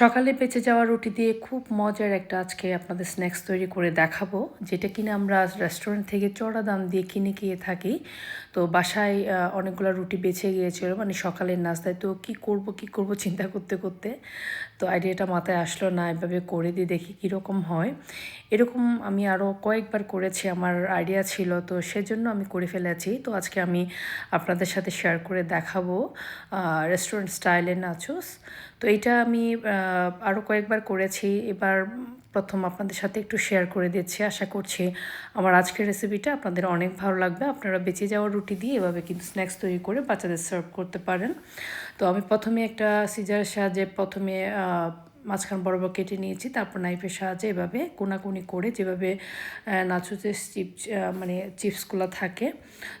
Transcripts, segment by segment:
সকালে বেঁচে যাওয়া রুটি দিয়ে খুব মজার একটা আজকে আপনাদের স্ন্যাক্স তৈরি করে দেখাবো, যেটা কিনা আমরা রেস্টুরেন্ট থেকে চড়া দাম দিয়ে কিনে খেয়ে থাকি। তো বাসায় অনেকগুলো রুটি বেঁচে গিয়েছিল মানে সকালের নাস্তায়। তো কি করব কি করব চিন্তা করতে করতে, তো আইডিয়াটা মাথায় আসলো না, এভাবে করে দিয়ে দেখি কীরকম হয়। এরকম আমি আরও কয়েকবার করেছি, আমার আইডিয়া ছিল, তো সেজন্য আমি করে ফেলেছি। তো আজকে আমি আপনাদের সাথে শেয়ার করে দেখাবো রেস্টুরেন্ট স্টাইলের নাচোস তো এটা আমি আরও কয়েকবার করেছি। এবার প্রথম আপনাদের সাথে একটু শেয়ার করে দিচ্ছি। আশা করছি আমার আজকের রেসিপিটা আপনাদের অনেক ভালো লাগবে। আপনারা বেঁচে যাওয়া রুটি দিয়ে এভাবে কিন্তু স্ন্যাক্স তৈরি করে বাচ্চাদের সার্ভ করতে পারেন। তো আমি প্রথমে একটা সিজার সাহায্যে প্রথমে মাঝখান বরাবর কেটে নিয়েছি, তারপর নাইফের সাহায্যে এভাবে কোনাকুনি করে যেভাবে নাচুচের চিপস মানে চিপসগুলো থাকে,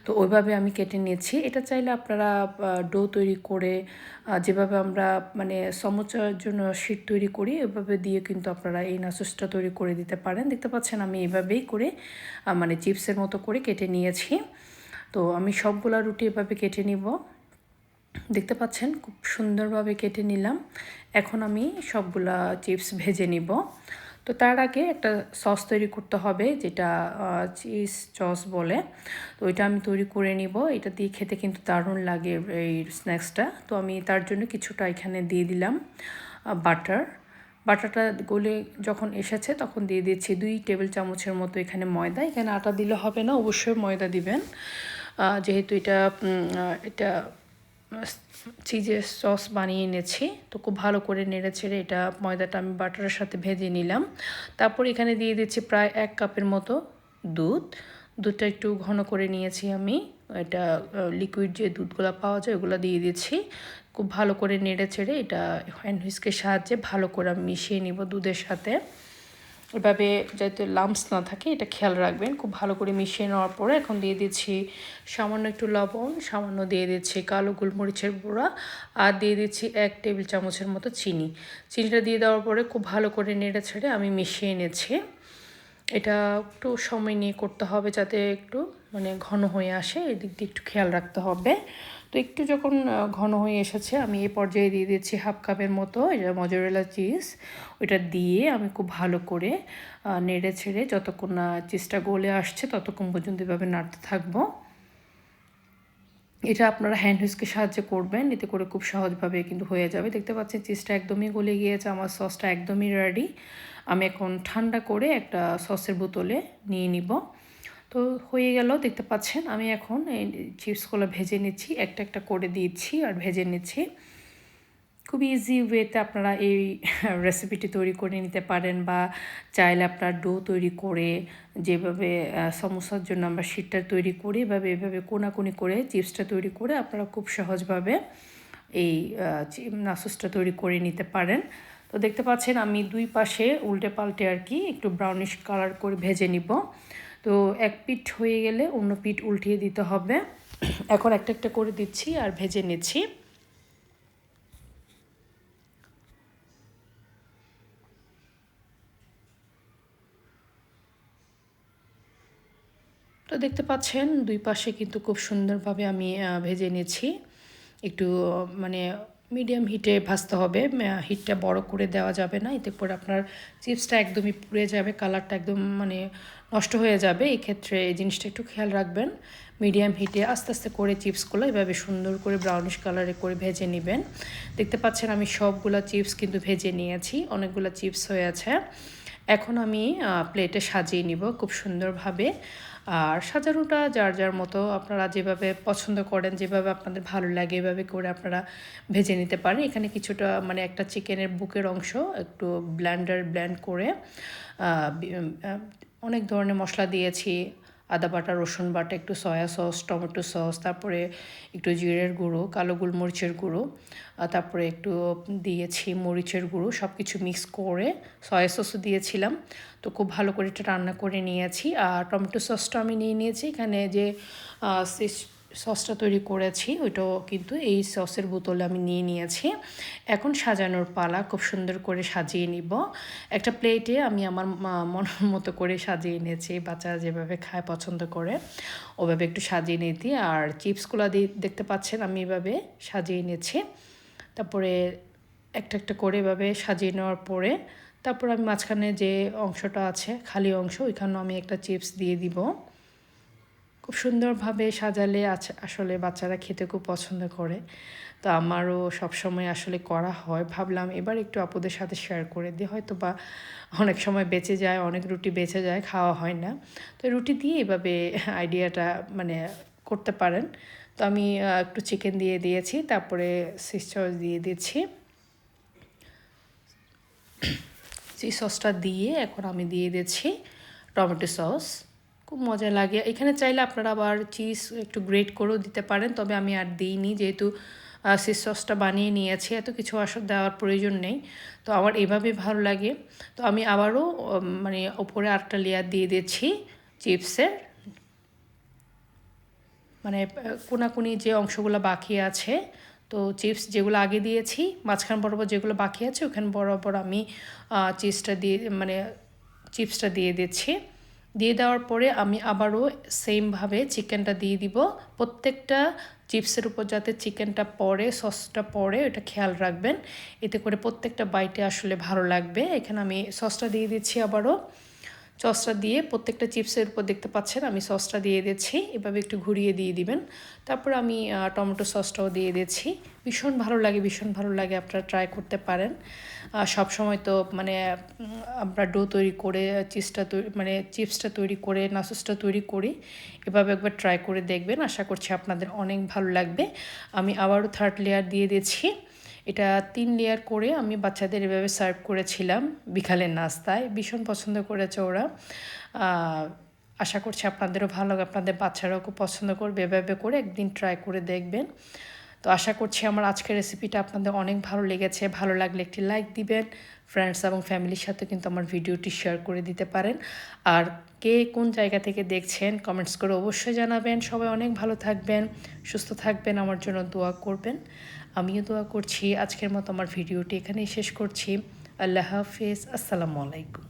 তো ওইভাবে আমি কেটে নিয়েছি। এটা চাইলে আপনারা ডো তৈরি করে যেভাবে আমরা মানে সমোচার জন্য শীট তৈরি করি, ওইভাবে দিয়ে কিন্তু আপনারা এই নাচুসটা তৈরি করে দিতে পারেন। দেখতে পাচ্ছেন আমি এভাবেই করে মানে চিপসের মতো করে কেটে নিয়েছি। তো আমি সবগুলা রুটি এভাবে কেটে নিব। দেখতে পাচ্ছেন, খুব সুন্দরভাবে কেটে নিলাম। এখন আমি সবগুলা চিপস ভেজে নিব। তো তার আগে একটা সস তৈরি করতে হবে, যেটা চিজ সস বলে। তো ওইটা আমি তৈরি করে নিব। এটা দিয়ে খেতে কিন্তু দারুণ লাগে এই স্ন্যাক্সটা। তো আমি তার জন্য কিছুটা এখানে দিয়ে দিলাম বাটার। বাটারটা গলে যখন এসেছে তখন দিয়ে দিচ্ছি দুই টেবিল চামচের মতো এখানে ময়দা। এখানে আটা দিলে হবে না, অবশ্যই ময়দা দিবেন। যেহেতু এটা এটা চিজের সস বানিয়ে এনেছি। তো খুব ভালো করে নেড়ে ছেড়ে এটা ময়দাটা আমি বাটারের সাথে ভেজে নিলাম। তারপর এখানে দিয়ে দিচ্ছি প্রায় এক কাপের মতো দুধ। দুধটা একটু ঘন করে নিয়েছি আমি। এটা লিকুইড যে দুধগুলো পাওয়া যায় ওগুলো দিয়ে দিচ্ছি। খুব ভালো করে নেড়ে ছেড়ে এটা হ্যান্ড হুইস্কের সাহায্যে ভালো করে মিশিয়ে নিব দুধের সাথে। এভাবে যাতে লাম্পস না থাকে, এটা খেয়াল রাখবেন। খুব ভালো করে মিশিয়ে নেওয়ার পরে এখন দিয়ে দিচ্ছি সামান্য একটু লবণ, সামান্য দিয়ে দিচ্ছি কালো গোলমরিচের গুঁড়া আর দিয়ে দিচ্ছি এক টেবিল চামচের মতো চিনি। চিনিটা দিয়ে দেওয়ার পরে খুব ভালো করে নেড়ে ছেড়ে আমি মিশিয়ে এনেছি এটা একটু সময় নিয়ে করতে হবে যাতে একটু মানে ঘন হয়ে আসে, এদিক দিয়ে একটু খেয়াল রাখতে হবে। তো একটু যখন ঘন হয়ে এসেছে, আমি এই পর্যায়ে দিয়ে দিচ্ছি হাফ কাপের মতো এটা মজরেলা চিজ ওইটা দিয়ে আমি খুব ভালো করে নেড়ে ছেড়ে যতক্ষণ না চিজটা গলে আসছে, ততক্ষণ পর্যন্ত এভাবে নাড়তে থাকব। এটা আপনারা হ্যান্ড হুইস্কের সাহায্যে করবেন, এতে করে খুব সহজভাবে কিন্তু হয়ে যাবে। দেখতে পাচ্ছেন চিজটা একদমই গলে গিয়েছে, আমার সসটা একদমই রেডি আমি এখন ঠান্ডা করে একটা সসের বোতলে নিয়ে নিব। তো হয়ে গেল, দেখতে পাচ্ছেন, আমি এখন এই চিপসগুলো ভেজে নিচ্ছি, একটা একটা করে দিচ্ছি আর ভেজে নিচ্ছি। খুব ইজি ওয়েতে আপনারা এই রেসিপিটি তৈরি করে নিতে পারেন বা চাইলে আপনার ডো তৈরি করে যেভাবে সমস্যার জন্য আমরা শীটটা তৈরি করি এভাবে এভাবে কোনাকুনি করে চিপসটা তৈরি করে আপনারা খুব সহজভাবে এই নাসুসটা তৈরি করে নিতে পারেন। তো দেখতে পাচ্ছেন, আমি দুই পাশে উল্টে পাল্টে আর কি একটু ব্রাউনিশ কালার করে ভেজে নিব। তো এক পিঠ হয়ে গেলে অন্য পিঠ উল্টিয়ে দিতে হবে। এখন একটা একটা করে দিচ্ছি আর ভেজে নিচ্ছি। তো দেখতে পাচ্ছেন, দুই পাশে কিন্তু খুব সুন্দরভাবে আমি ভেজে নিয়েছি একটু মানে মিডিয়াম হিটে ভাজতে হবে। হিটটা বড় করে দেওয়া যাবে না। এতে করে আপনার চিপসটা একদমই পুড়ে যাবে, কালারটা একদম মানে নষ্ট হয়ে যাবে। এই ক্ষেত্রে এই জিনিসটা একটু খেয়াল রাখবেন। মিডিয়াম হিটে আস্তে আস্তে করে চিপসগুলো এভাবে সুন্দর করে ব্রাউনিশ কালারে করে ভেজে নেবেন। দেখতে পাচ্ছেন আমি সবগুলা চিপস কিন্তু ভেজে নিয়েছি, অনেকগুলো চিপস হয়ে আছে। এখন আমি প্লেটে সাজিয়ে নিব খুব সুন্দরভাবে। আর সাজানোটা যার যার মতো আপনারা যেভাবে পছন্দ করেন, যেভাবে আপনাদের ভালো লাগে, এভাবে করে আপনারা ভেজে নিতে পারেন। এখানে কিছুটা মানে একটা চিকেনের বুকের অংশ একটু ব্ল্যান্ডার ব্ল্যান্ড করে অনেক ধরনের মশলা দিয়েছি আদা বাটা, রসুন বাটা, একটু সয়া সস টমেটো সস তারপরে একটু জিরের গুঁড়ো, কালো গোলমরিচের গুঁড়ো তারপরে একটু দিয়েছি মরিচের গুঁড়ো সব কিছু মিক্স করে সয়া সসও দিয়েছিলাম। তো খুব ভালো করে এটা রান্না করে নিয়েছি। আর টমেটো সসটা আমি নিয়ে নিয়েছি। এখানে যে সসটা তৈরি করেছি, ওইটাও কিন্তু এই সসের বোতলে আমি নিয়ে নিয়েছি। এখন সাজানোর পালা, খুব সুন্দর করে সাজিয়ে নিব। একটা প্লেটে আমি আমার মনের মতো করে সাজিয়ে নিয়েছি বাচ্চারা যেভাবে খায় পছন্দ করে, ওভাবে একটু সাজিয়ে নিতে আর চিপসগুলো দিয়ে দেখতে পাচ্ছেন আমি এভাবে সাজিয়ে নিয়েছি তারপরে একটা একটা করে এভাবে সাজিয়ে নেওয়ার পরে, তারপর আমি মাঝখানে যে অংশটা আছে, খালি অংশ, ওইখানেও আমি একটা চিপস দিয়ে দিব। খুব সুন্দরভাবে সাজালে আসলে বাচ্চারা খেতে খুব পছন্দ করে। তো আমারও সবসময় আসলে করা হয়। ভাবলাম এবার একটু আপুদের সাথে শেয়ার করে দিই। হয়তো বা অনেক সময় বেঁচে যায়, অনেক রুটি বেঁচে যায়, খাওয়া হয় না। তো রুটি দিয়ে এভাবে আইডিয়াটা মানে করতে পারেন। তো আমি একটু চিকেন দিয়ে দিয়েছি, তারপরে সিস দিয়ে দিচ্ছি। সেই সসটা দিয়ে এখন আমি দিয়ে দিচ্ছি টমেটো সস খুব মজা লাগে। এখানে চাইলে আপনারা আবার চিজ একটু গ্রেট করেও দিতে পারেন, তবে আমি আর দিইনি যেহেতু সিস সসটা বানিয়ে নিয়েছি, এত কিছু আসর দেওয়ার প্রয়োজন নেই। তো আমার এভাবে ভালো লাগে। তো আমি আবারও মানে ওপরে আরেকটা লেয়ার দিয়ে দিচ্ছি চিপসের। মানে কোনাকুনি যে অংশগুলো বাকি আছে, তো চিপস যেগুলো আগে দিয়েছি, মাঝখান বরাবর যেগুলো বাকি আছে, ওখানে বরাবর আমি চিপসটা দিয়ে মানে চিপসটা দিয়ে দিচ্ছি। দিয়ে দেওয়ার পরে আমি আবারও সেমভাবে চিকেনটা দিয়ে দিব। প্রত্যেকটা চিপসের উপর যাতে চিকেনটা পরে সসটা পরে ওটা খেয়াল রাখবেন। এতে করে প্রত্যেকটা বাইটে আসলে ভালো লাগবে। এখানে আমি সসটা দিয়ে দিচ্ছি আবারও। সসটা দিয়ে প্রত্যেকটা চিপসের উপর দেখতে পাচ্ছেন, আমি সসটা দিয়ে দিচ্ছি এভাবে একটু ঘুরিয়ে দিয়ে দিবেন। তারপর আমি টমেটো সসটাও দিয়ে দিচ্ছি ভীষণ ভালো লাগে, ভীষণ ভালো লাগে, আপনারা ট্রাই করতে পারেন। সব সময় তো মানে আমরা ডো তৈরি করে, চিপসটা মানে চিপসটা তৈরি করে, নাসসটা তৈরি করি, এভাবে একবার ট্রাই করে দেখবেন। আশা করছি আপনাদের অনেক ভালো লাগবে। আমি আবারও থার্ড লেয়ার দিয়ে দিচ্ছি এটা তিন লেয়ার করে আমি বাচ্চাদের এভাবে সার্ভ করেছিলাম বিকালের নাস্তায়। ভীষণ পছন্দ করেছে ওরা। আশা করছি আপনাদেরও ভালো আপনাদের বাচ্চারাও খুব পছন্দ করবে এভাবে করে একদিন ট্রাই করে দেখবেন। তো আশা করছি আমার আজকের রেসিপিটা আপনাদের অনেক ভালো লেগেছে। ভালো লাগলে একটি লাইক দিবেন। ফ্রেন্ডস এবং ফ্যামিলির সাথে কিন্তু আমার ভিডিওটি শেয়ার করে দিতে পারেন। আর কে কোন জায়গা থেকে দেখছেন কমেন্টস করে অবশ্যই জানাবেন। সবাই অনেক ভালো থাকবেন, সুস্থ থাকবেন, আমার জন্য দোয়া করবেন। আমিও দোয়া করছি। আজকের মতো আমার ভিডিওটি এখানেই শেষ করছি। আল্লাহ হাফিজ। আসসালামু আলাইকুম।